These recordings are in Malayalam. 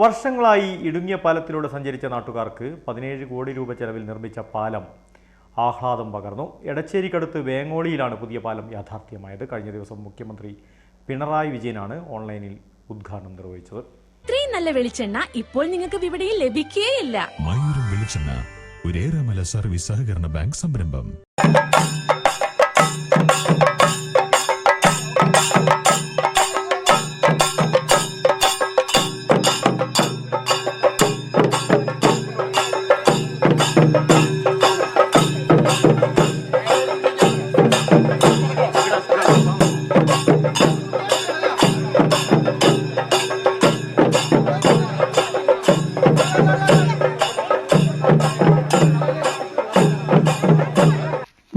വർഷങ്ങളായി ഇടുങ്ങിയ പാലത്തിലൂടെ സഞ്ചരിച്ച നാട്ടുകാർക്ക് പതിനേഴ് കോടി രൂപ ചെലവിൽ നിർമ്മിച്ച പാലം ആഹ്ലാദം പകർന്നു. എടച്ചേരിക്കടുത്ത് വേങ്ങോളിയിലാണ് പുതിയ പാലം യാഥാർത്ഥ്യമായത്. കഴിഞ്ഞ ദിവസം മുഖ്യമന്ത്രി പിണറായി വിജയനാണ് ഓൺലൈനിൽ ഉദ്ഘാടനം നിർവഹിച്ചത്. ഇത്രയും നല്ല വെളിച്ചെണ്ണ ഇപ്പോൾ നിങ്ങൾക്ക് വിപണിയിൽ ലഭിക്കുകയില്ല മയൂരം വെളിച്ചെണ്ണ ഒരേറെമല സർവീസ് സഹകരണ ബാങ്ക് സംരംഭം.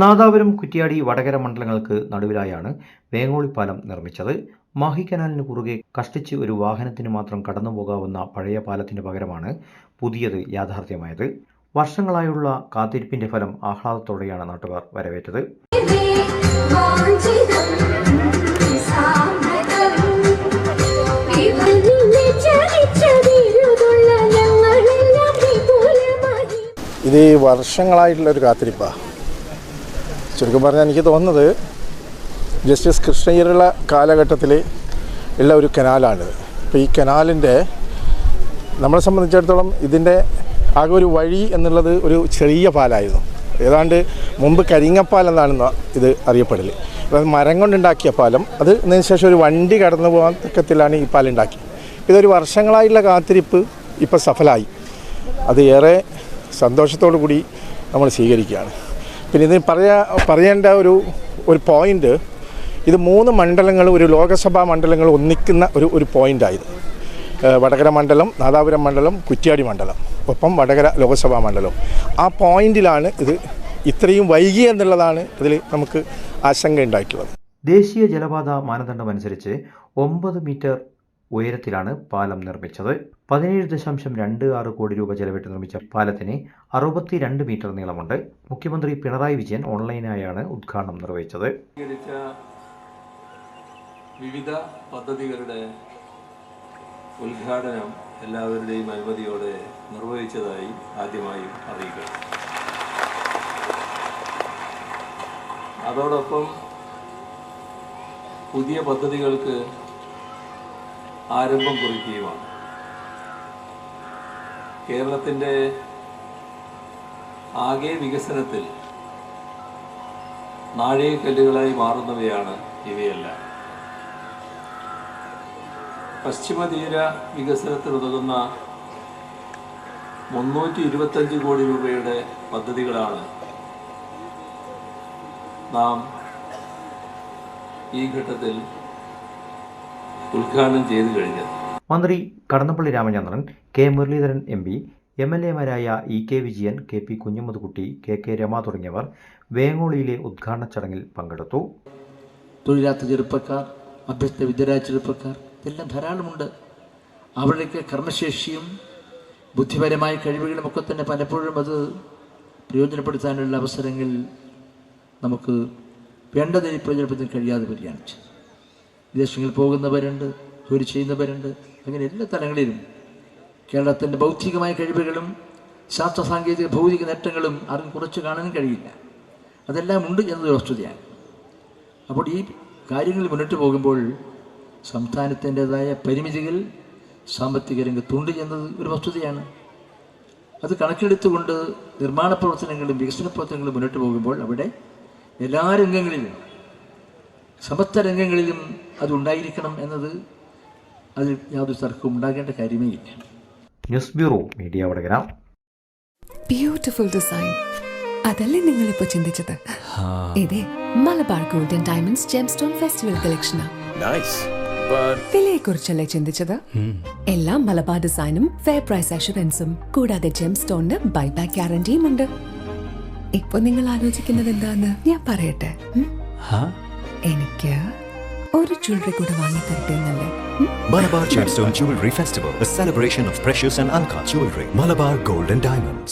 നാദാപുരം കുറ്റിയാടി വടകര മണ്ഡലങ്ങൾക്ക് നടുവിലായാണ് വേങ്ങോളിപ്പാലം നിർമ്മിച്ചത്. മാഹി കനാലിന് കുറുകെ കഷ്ടിച്ച് ഒരു വാഹനത്തിന് മാത്രം കടന്നു പോകാവുന്ന പഴയ പാലത്തിന് പകരമാണ് പുതിയത് യാഥാർത്ഥ്യമായത്. വർഷങ്ങളായുള്ള കാത്തിരിപ്പിന്റെ ഫലം ആഹ്ലാദത്തോടെയാണ് നാട്ടുകാർ വരവേറ്റത്. ഇത് വർഷങ്ങളായിട്ടുള്ള ഒരു കാത്തിരിപ്പാണ് ചുരുക്കം പറഞ്ഞാൽ എനിക്ക് തോന്നുന്നത് ജസ്റ്റിസ് കൃഷ്ണയ്യരുള്ള കാലഘട്ടത്തിൽ ഉള്ള ഒരു കനാലാണിത് അപ്പോൾ ഈ കനാലിന്റെ നമ്മളെ സംബന്ധിച്ചിടത്തോളം ഇതിന്റെ ആകെ ഒരു വഴി എന്നുള്ളത് ഒരു ചെറിയ പാലായിരുന്നു. ഏതാണ്ട് മുമ്പ് കരിങ്ങപ്പാൽ എന്നാണ് ഇത് അറിയപ്പെടൽ അതായത് മരം കൊണ്ടുണ്ടാക്കിയ പാലം അത് അതിന് ശേഷം ഒരു വണ്ടി കടന്നു പോകാൻ തക്കത്തിലാണ് ഈ പാലം ഉണ്ടാക്കിയത്. ഇതൊരു വർഷങ്ങളായിട്ടുള്ള കാത്തിരിപ്പ് ഇപ്പോൾ സഫലമായി അത് ഏറെ സന്തോഷത്തോടു കൂടി നമ്മൾ സ്വീകരിക്കുകയാണ്. പിന്നെ ഇതിന് പറയാ പറയേണ്ട ഒരു ഒരു പോയിന്റ് ഇത് മൂന്ന് മണ്ഡലങ്ങൾ ഒരു ലോകസഭാ മണ്ഡലങ്ങൾ ഒന്നിക്കുന്ന ഒരു ഒരു പോയിന്റായത് വടകര മണ്ഡലം നാദാപുരം മണ്ഡലം കുറ്റ്യാടി മണ്ഡലം. ഒപ്പം വടകര ലോകസഭാ മണ്ഡലം. ആ പോയിന്റിലാണ് ഇത് ഇത്രയും വൈകി എന്നുള്ളതാണ് ഇതിൽ നമുക്ക് ആശങ്ക ഉണ്ടായിട്ടുള്ളത് ദേശീയ ജലപാത മാനദണ്ഡമനുസരിച്ച് ഒമ്പത് മീറ്റർ ഉയരത്തിലാണ് പാലം നിർമ്മിച്ചത്. പതിനേഴ് ദശാംശം രണ്ട് ആറ് കോടി രൂപ ചെലവിട്ട് നിർമ്മിച്ച പാലത്തിന് അറുപത്തിരണ്ട് മീറ്റർ നീളമുണ്ട്. മുഖ്യമന്ത്രി പിണറായി വിജയൻ ഓൺലൈനായാണ് ഉദ്ഘാടനം നിർവഹിച്ചത്. വിവിധ പദ്ധതികളുടെ ഉദ്ഘാടനം എല്ലാവരുടെയും അനുമതിയോടെ നിർവഹിച്ചതായി ആദ്യമായും അറിയിക്കുക അതോടൊപ്പം പുതിയ പദ്ധതികൾക്ക് ആരംഭം കുറിക്കുകയുമാണ്. കേരളത്തിന്റെ ആകെ വികസനത്തിൽ നാഴികക്കല്ലുകളായി മാറുന്നവയാണ് ഇവയെല്ലാം. പശ്ചിമതീര വികസനത്തിനുതകുന്ന മുന്നൂറ്റി ഇരുപത്തഞ്ച് കോടി രൂപയുടെ പദ്ധതികളാണ് നാം ഈ ഘട്ടത്തിൽ ഉദ്ഘാടനം ചെയ്തു കഴിഞ്ഞത്. മന്ത്രി Kadannappalli Ramachandran K Muraleedharan M P M L എമാരായ E K Vijayan K P Kunhumuthukutty K K Rama തുടങ്ങിയവർ വേങ്ങോളിയിലെ ഉദ്ഘാടന ചടങ്ങിൽ പങ്കെടുത്തു. തൊഴിലാത്ത ചെറുപ്പക്കാർ അഭ്യസ്ത വിദ്യരായ ചെറുപ്പക്കാർ ഇതെല്ലാം ധാരാളമുണ്ട് അവരുടെയൊക്കെ കർമ്മശേഷിയും ബുദ്ധിപരമായ കഴിവുകളും ഒക്കെ തന്നെ പലപ്പോഴും അത് പ്രയോജനപ്പെടുത്താനുള്ള അവസരങ്ങൾ നമുക്ക് വേണ്ടതിന് പ്രയോജനപ്പെടുത്താൻ കഴിയാതെ വരികയാണ്. വിദേശങ്ങളിൽ പോകുന്നവരുണ്ട് ജോലി ചെയ്യുന്നവരുണ്ട് അങ്ങനെ എല്ലാ തലങ്ങളിലും കേരളത്തിന്റെ ബൗദ്ധികമായ കഴിവുകളും ശാസ്ത്ര സാങ്കേതിക ഭൗതിക നേട്ടങ്ങളും ആർക്കും കുറച്ച് കാണാനും കഴിയില്ല. അതെല്ലാം ഉണ്ട് എന്നതൊരു വസ്തുതയാണ്. അപ്പോൾ ഈ കാര്യങ്ങൾ മുന്നോട്ട് പോകുമ്പോൾ സംസ്ഥാനത്തിന്റെതായ പരിമിതികൾ സാമ്പത്തിക രംഗത്തുണ്ട് എന്നത് ഒരു വസ്തുതയാണ്. അത് കണക്കിലെടുത്തുകൊണ്ട് നിർമ്മാണ പ്രവർത്തനങ്ങളും വികസന പ്രവർത്തനങ്ങളും മുന്നോട്ട് പോകുമ്പോൾ അവിടെ എല്ലാ രംഗങ്ങളിലും സമസ്ത രംഗങ്ങളിലും അതുണ്ടായിരിക്കണം എന്നത് അതിൽ യാതൊരു തർക്കവും ഉണ്ടാകേണ്ട കാര്യമേ ഇല്ല. News bureau media Vadakara. Beautiful design അതല്ലേ നിങ്ങൾ നിങ്ങളിപ്പോ ചിന്തിച്ചത്? ഇതേ Malabar golden diamonds gemstone festival കളക്ഷനാ വിലയെക്കുറിച്ചല്ലേ ചിന്തിച്ചത്? എല്ലാം മലബാർ ഡിസൈനും ഫെയർ പ്രൈസ് അഷുറൻസും കൂടാതെ ജെം സ്റ്റോണിന് ബൈബാക്ക് ഗ്യാരണ്ടിയും ഉണ്ട്. ഇപ്പൊ നിങ്ങൾ ആലോചിക്കുന്നത് എന്താന്ന്? ഞാൻ പറയട്ടെ? എനിക്ക് ഒരു ജ്വല്ലറി കൂടെ വാങ്ങി തരട്ടെ എന്നല്ലേ ഉം? Malabar Gemstone Jewelry Festival, a celebration of precious and uncut jewelry. Malabar Gold and Diamonds.